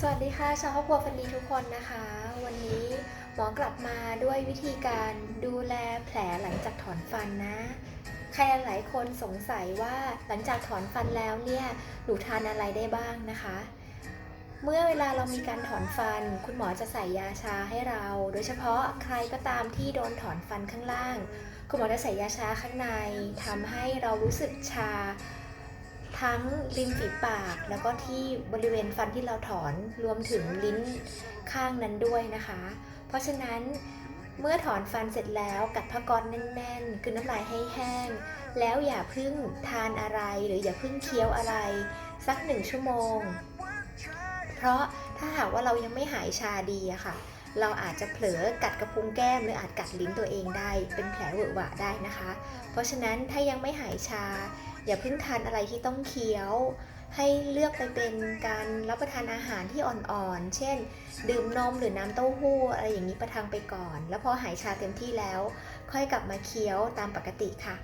สวัสดีค่ะชาวครอบครัวฟันดีทุกคนนะคะ วันนี้หมอกลับมาด้วยวิธีการดูแลแผลหลังจากถอนฟันนะ ใครหลายคนสงสัยว่าหลังจากถอนฟันแล้วเนี่ยหนูทานอะไรได้บ้างนะคะ เมื่อเวลาเรามีการถอนฟัน คุณหมอจะใส่ยาชาให้เรา โดยเฉพาะใครก็ตามที่โดนถอนฟันข้างล่าง คุณหมอจะใส่ยาชาข้างในทำให้เรารู้สึกชา ทั้งริมฝีปากแล้วก็ที่บริเวณฟันที่เราถอนรวมถึงลิ้นข้างนั้นด้วยนะคะ เพราะฉะนั้นเมื่อถอนฟันเสร็จแล้วกัดผ้าก๊อซแน่นๆคือน้ำลายให้แห้ง แล้วอย่าพึ่งทานอะไรหรืออย่าพึ่งเคี้ยวอะไร สักหนึ่งชั่วโมง เพราะถ้าหากว่าเรายังไม่หายชาดีอะค่ะ เราอาจจะเผลอกัดกระพุ้งแก้ม หรืออาจกัดลิ้นตัวเองได้ เป็นแผลเวอะหวะได้นะคะ เพราะฉะนั้นถ้ายังไม่หายชา อย่าเพิ่งทานอะไรที่ต้องเคี้ยว ให้เลือกไปเป็นการรับประทานอาหารที่อ่อนๆ เช่น ดื่มนมหรือน้ำเต้าหู้อะไรอย่างนี้ประทังไปก่อน แล้วพอหายชาเต็มที่แล้ว ค่อยกลับมาเคี้ยวตามปกติค่ะ